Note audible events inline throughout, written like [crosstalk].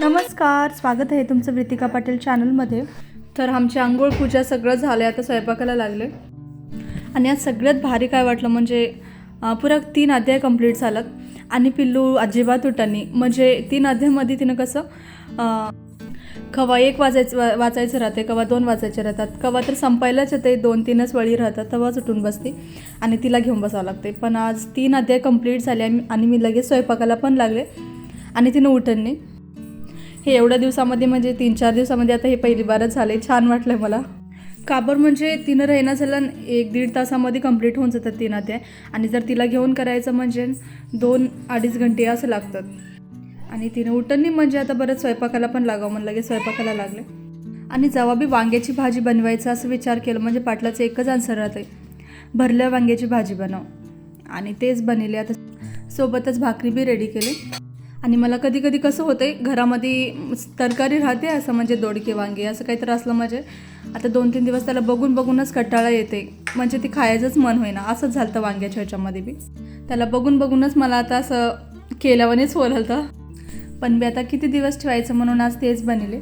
नमस्कार स्वागत आहे तुमचं वृतिका पाटील चॅनलमध्ये. तर आमची आंघोळ पूजा सगळं झालं आता स्वयंपाकाला लागले. आणि आज सगळ्यात भारी काय वाटलं म्हणजे पुरा तीन अध्याय कंप्लीट झालात. आणि पिल्लू अजिबात उठानी म्हणजे तीन अध्यायामध्ये तिनं कसं कवा एक वाजायचं वाचायचं राहते कवा दोन वाचायचे राहतात. कवा तर संपायलाच येते दोन तीनच वळी राहतात तेव्हाच उठून बसते आणि तिला घेऊन बसावं लागते. पण आज तीन अध्याय कंप्लीट झाले आणि आणि मी लगेच स्वयंपाकाला पण लागले आणि तिनं उठण नाही. हे एवढ्या दिवसामध्ये म्हणजे तीन चार दिवसामध्ये आता हे पहिली बारच झाले छान वाटलं मला. काबर म्हणजे तिनं राहिना झालं एक दीड तासामध्ये कंप्लीट होऊन जातात तिनं ते. आणि जर तिला घेऊन करायचं म्हणजे दोन अडीच घंटे असं लागतात. आणि तिनं उठणी म्हणजे आता बरंच स्वयंपाकाला पण लागावं म्हणलं लगेच स्वयंपाकाला लागले. आणि जेव्हा बी वांग्याची भाजी बनवायचा असं विचार केला म्हणजे पाटलाचं एकच आन्सर राहते भरल्या वांग्याची भाजी बनव. आणि तेच बनले आता. सोबतच भाकरी बी रेडी केली. आणि मला कधी कधी कसं आहे घरामध्ये तरकारी राहते असं म्हणजे दोडके वांगे असं काहीतरी असलं म्हणजे. आता दोन तीन दिवस त्याला बघून बघूनच कटाळा येते. म्हणजे ती खायचंच मन होईना. असंच झालं वांग्याच्या ह्याच्यामध्ये बी. त्याला बघून बघूनच मला आता असं केल्यावानेच होतं पण मी आता किती दिवस ठेवायचं म्हणून आज तेच बनले.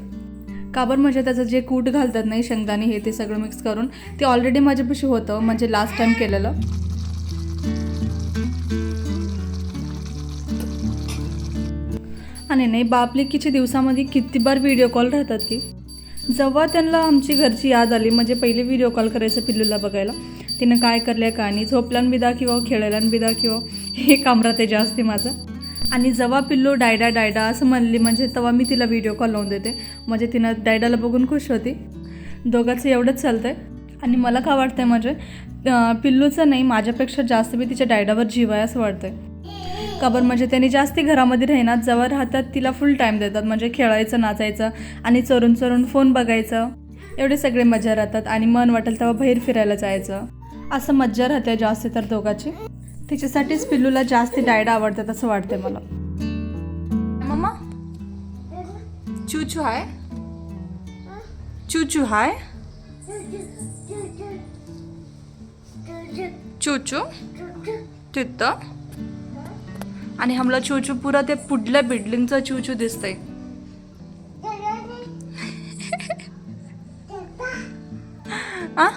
काबर म्हणजे त्याचं जे कूट घालतात नाही शेंगदाणे हे ते सगळं मिक्स करून ते ऑलरेडी माझ्यापाशी होतं म्हणजे लास्ट टाईम केलेलं. आणि नाही बापलेकीच्या दिवसामध्ये किती बार व्हिडिओ कॉल राहतात की? जेव्हा त्यांना आमची घरची याद आली म्हणजे पहिले व्हिडिओ कॉल करायचं पिल्लूला बघायला तिनं काय करल्या का आणि झोपल्यान बिदा किंवा खेळल्यान बिदा किंवा हे काम राहते जास्त माझं. आणि जेव्हा पिल्लू डायडा डायडा असं म्हणली म्हणजे तेव्हा मी तिला व्हिडिओ कॉल लावून देते म्हणजे तिनं डायडाला बघून खुश होती. दोघांचं एवढंच चालतं आहे आणि मला काय आहे म्हणजे पिल्लूचं नाही माझ्यापेक्षा जास्त मी तिच्या डायडावर जीव आहे असं का बरं? म्हणजे त्यांनी जास्ती घरामध्ये राहणार जवळ राहतात तिला फुल टाईम देतात. म्हणजे खेळायचं नाचायचं आणि चोरून चोरून फोन बघायचं. एवढे सगळे मजा राहतात आणि मन वाटेल तेव्हा बाहेर फिरायला जायचं. असं मज्जा राहते जास्ती तर दोघांची. त्याच्यासाठीच पिल्लूला जास्ती डायड आवडतात असं वाटते मला. मम्मा चूचू हाय? चूचू हाय? चूचू? तिथं? आणि हमला चूचू पुरा ते पुढल्या बिल्डिंगचा चूचू दिसतंय. आ?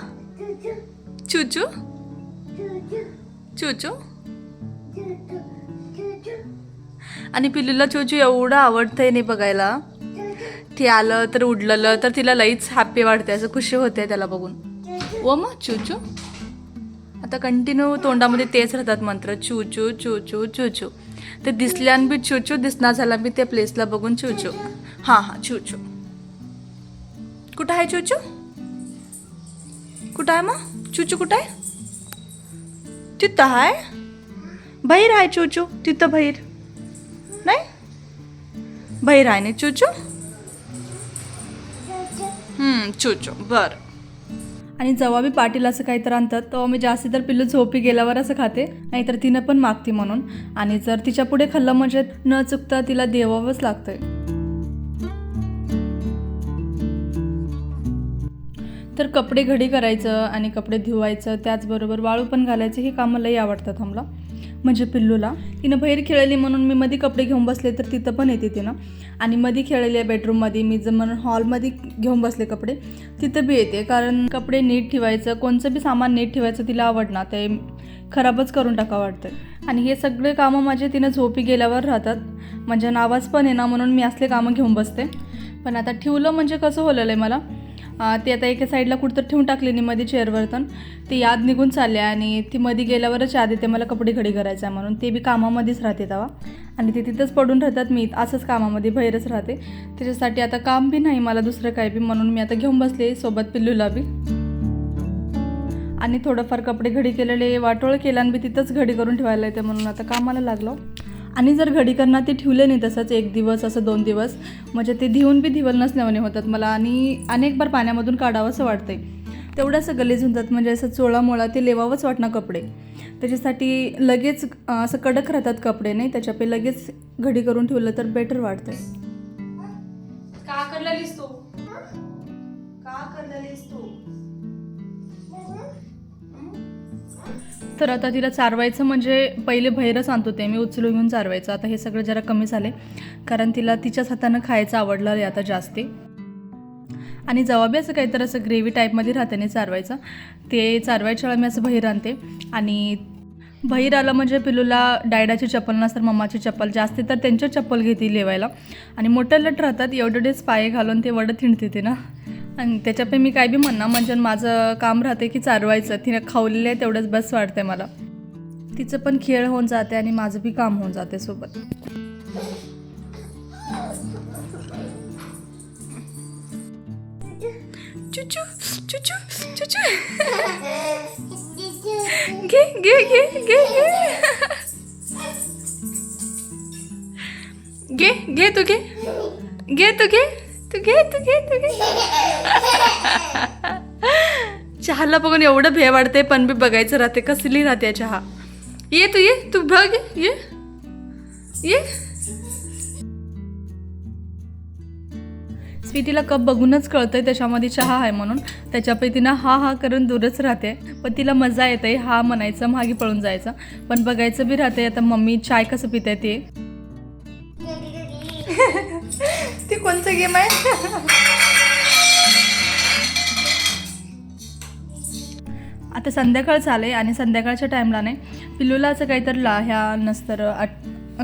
चूचू? चूचू? आणि पिल्लूला चूचू एवढं आवडतंय नाही बघायला. ते आलं तर उडलेलं तर तिला लईच हॅप्पी वाटते असं खुशी होते त्याला बघून. ओ मग चूचू? आता कंटिन्यू तोंडामध्ये तेच राहतात मंत्र चू चू चू चू चू चू. ते दिसल्यान बी चू चू दिसणार झाला बी त्या प्लेसला बघून चूचू हां हां चूचू कुठं आहे चूचू कुठं आहे मग? चूचू कुठं आहे? तिथं आहे? बाहेर आहे चूचू तिथं बहीर. नाही? बाहेर आहे नाही चूचू हम्म, चूचू बरं. आणि जेव्हा मी पाटील असं काही तर आणतात तेव्हा मी जास्ती तर पिल्लू झोपी गेल्यावर असं खाते नाहीतर तिनं पण मागते म्हणून. आणि जर तिच्या पुढे खाल्लं म्हणजे न चुकता तिला देवावंच लागतंय. तर कपडे घडी करायचं आणि कपडे धुवायचं त्याचबरोबर वाळू पण घालायचं हे कामं लई आवडतात आम्हाला. म्हणजे पिल्लूला. तिनं बाहेर खेळली म्हणून मी मध्ये कपडे घेऊन बसले तर तिथं पण येते तिनं. आणि मध्ये खेळली आहे बेडरूममध्ये मी जर म्हणून हॉलमध्ये घेऊन बसले कपडे तिथं बी येते. कारण कपडे नीट ठेवायचं कोणचं बी सामान नीट ठेवायचं तिला आवडणार ते खराबच करून टाका वाटतं. आणि हे सगळे कामं माझे तिनं झोपी गेल्यावर राहतात. म्हणजे नावाज पण आहे ना म्हणून मी असले कामं घेऊन बसते. पण आता ठेवलं म्हणजे कसं होलेलं आहे मला? ती आता एका साईडला कुठं ठेवून टाकली नाही मध्ये चेअरवरतून ती याद निघून चालली आणि ती मध्ये गेल्यावरच याद येते मला कपडे घडी करायचं आहे म्हणून. ते बी कामामध्येच राहते तेव्हा. आणि ते तिथंच पडून राहतात. मी असंच कामामध्ये बाहेरच राहते. त्याच्यासाठी आता काम बी नाही मला दुसरं काय बी. म्हणून मी आता घेऊन बसले सोबत पिल्लूला बी. आणि थोडंफार कपडे घडी केलेले वाटोळ केला आणि बी तिथंच घडी करून ठेवायला येते म्हणून आता कामाला लागलो. आणि जर घडीकरना ते ठेवले नाही तसंच एक दिवस असं दोन दिवस म्हणजे ते धिवून बी धिवल नसल्याने होतात मला. आणि अनेक बार पाण्यामधून काढावं असं वाटतंय. तेवढं असं गलीज होतात म्हणजे असं चोळामोळा ते लेवावंच वाटणं कपडे. त्याच्यासाठी लगेच असं कडक राहतात कपडे नाही? त्याच्यापे लगेच घडी करून ठेवलं तर बेटर वाटतंय. तर आता तिला चारवायचं म्हणजे पहिले भैरच आणतो ते मी उचलून घेऊन चारवायचं. आता हे सगळं जरा कमी झाले कारण तिला तिच्याच हातानं खायचं आवडलं आहे आता जास्ती. आणि जवाबी असं काहीतरी असं ग्रेव्ही टाईपमध्ये राहते नाही चारवायचं. ते चारवायच्या वेळा मी असं बहीर आणते. आणि बहीर आलं म्हणजे पिलूला डायडाची चप्पल नसतात मम्माची चप्पल जास्त तर त्यांच्या चप्पल घेते लेवायला. आणि मोठं लट राहतात एवढेच पाय घालून ते वडत हिंडते ते ना. आणि त्याच्यापै मी काय बी म्हणणार म्हणजे माझं काम राहते की चारवायचं. तिने खावलेलं आहे तेवढंच बस वाटतंय मला. तिचं पण खेळ होऊन जाते आणि माझं बी काम होऊन जाते सोबत. चुचू चुचू चुचू. घे घे घे घे घे. घे घे तू घे. घे तू घे. तू घे तू घे तू घे. चहाला बघून एवढं भे वाटते पण बी बघायचं राहते कसली राहते चहा. ये तू ये. तू बघ ये. ये. स्वीटीला कप बघूनच कळतंय त्याच्यामध्ये चहा आहे म्हणून. त्याच्यापैकी तिनं हा हा करून दूरच राहते. पण तिला मजा येते हा म्हणायचं मागे पळून जायचं. पण बघायचं बी राहते आता मम्मी चाय कसं पिते ते? [laughs] ती कोणतं गेम आहे? आता संध्याकाळ झाले आणि संध्याकाळच्या टाईमला नाही पिल्लूला असं काहीतरी लाह्या नसतर आट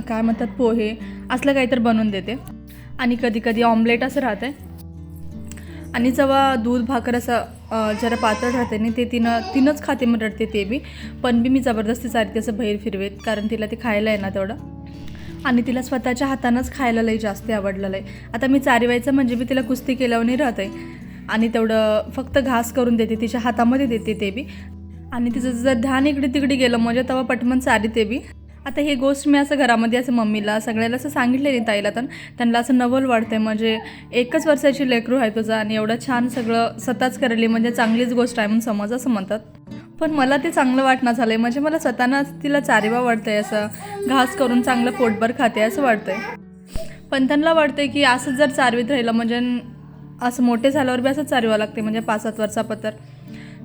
काय म्हणतात पोहे असलं काहीतरी बनवून देते. आणि कधी कधी ऑमलेट असं राहते आणि जेव्हा दूध भाकर असं जरा पातळ राहते नाही ते तिनं तिनंच खाते मग रडते ते बी. पण बी मी जबरदस्ती चालते असं बाहेर फिरवेत कारण तिला ते खायला आहे ना तेवढं. आणि तिला स्वतःच्या हातानंच खायला लई जास्त आवडलेलं आहे आता मी चारवायचं म्हणजे मी तिला कुस्ती केल्यावर नाही राहते आणि तेवढं फक्त घास करून देते तिच्या हातामध्ये देते ते बी. आणि तिचं जर ध्यान इकडे तिकडे गेलं म्हणजे तेव्हा पटमन सारी ते बी. आता हे गोष्ट मी असं घरामध्ये असं मम्मीला सगळ्याला असं सांगितलेली ताईला तर त्यांना असं नवल वाटते म्हणजे एकच वर्षाची लेकरू आहे तुझं आणि एवढं छान सगळं स्वतःच करली म्हणजे चांगलीच गोष्ट आहे म्हणून समज असं म्हणतात. पण मला ते चांगलं वाटणं झालं आहे म्हणजे मला स्वतःना तिला चारेवा वाटतंय असं घास करून चांगलं पोटभर खाते असं वाटतंय. पण त्यांना वाटतंय की असंच जर चारवीत राहिलं म्हणजे असं मोठे झाल्यावर बी असंच चारवा लागते म्हणजे पाच सात वर्षापत्र.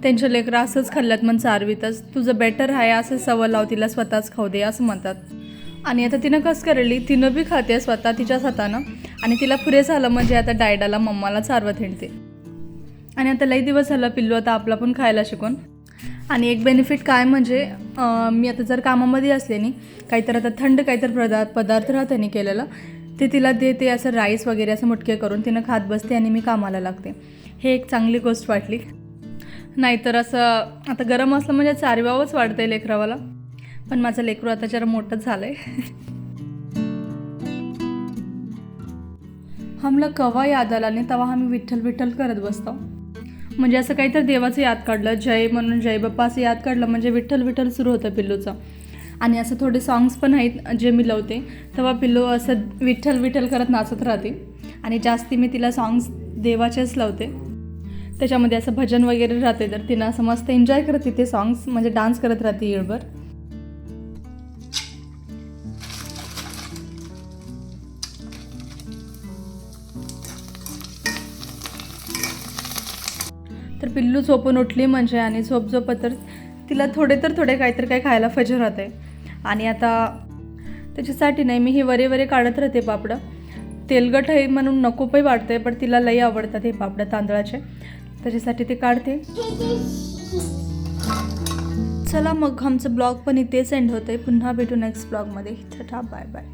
त्यांच्या लेकरं असंच खाल्ल्यात मग चारवीतच. तुझं बेटर आहे असं सवय लाव तिला स्वतःच खाऊ दे असं म्हणतात. आणि आता तिनं कसं करली? तिनं बी खाते स्वतः तिच्याच हातानं आणि तिला पुरे झालं म्हणजे आता डायडाला मम्माला चारवत हिंडते. आणि आता लई दिवस झालं पिल्लू आता आपला पण खायला शिकून. आणि एक बेनिफिट काय म्हणजे मी आता जर कामामध्ये असले नी काहीतरी आता थंड काहीतरी पदार्थ पदार्थ राहते नाही केलेलं ते तिला देते असं राईस वगैरे असं मुटके करून तिनं खात बसते आणि मी कामाला लागते. हे एक चांगली गोष्ट वाटली. नाहीतर असं आता गरम असलं म्हणजे चारवावंच वाटतंय लेकरावाला. पण माझं लेकरू आता जरा मोठंच झालंय. हमला कवा याद आला नाही तेव्हा आम्ही विठ्ठल विठ्ठल करत बसतो. म्हणजे असं काहीतरी देवाचं याद काढलं जय म्हणून जय बाप्पा असं याद काढलं म्हणजे विठ्ठल विठ्ठल सुरू होतं पिल्लूचं. आणि असं थोडे सॉंग्स पण आहेत जे मी लावते तेव्हा पिल्लू असं विठ्ठल विठ्ठल करत नाचत राहते. आणि जास्ती मी तिला सॉंग्स देवाचेच लावते. त्याच्यामध्ये असं भजन वगैरे राहते तर तिनं असं मस्त एन्जॉय करते ते सॉंग्स म्हणजे डान्स करत राहते येळभर. तर पिल्लू झोपून उठली म्हणजे आणि झोप झोपत तर तिला थोडे तर थोडे काहीतरी काही खायला फजर राहते आणि आता त्याच्यासाठी नाही मी हे वरे वरे काढत राहते पापडं. तेलगट आहे म्हणून नको पण वाटते पण तिला लई आवडतात हे पापडं तांदळाचे. त्याच्यासाठी ते काढते. चला मग आमचं ब्लॉग पण इथेच एंड होतं आहे पुन्हा भेटू नेक्स्ट ब्लॉगमध्ये. ठा बाय बाय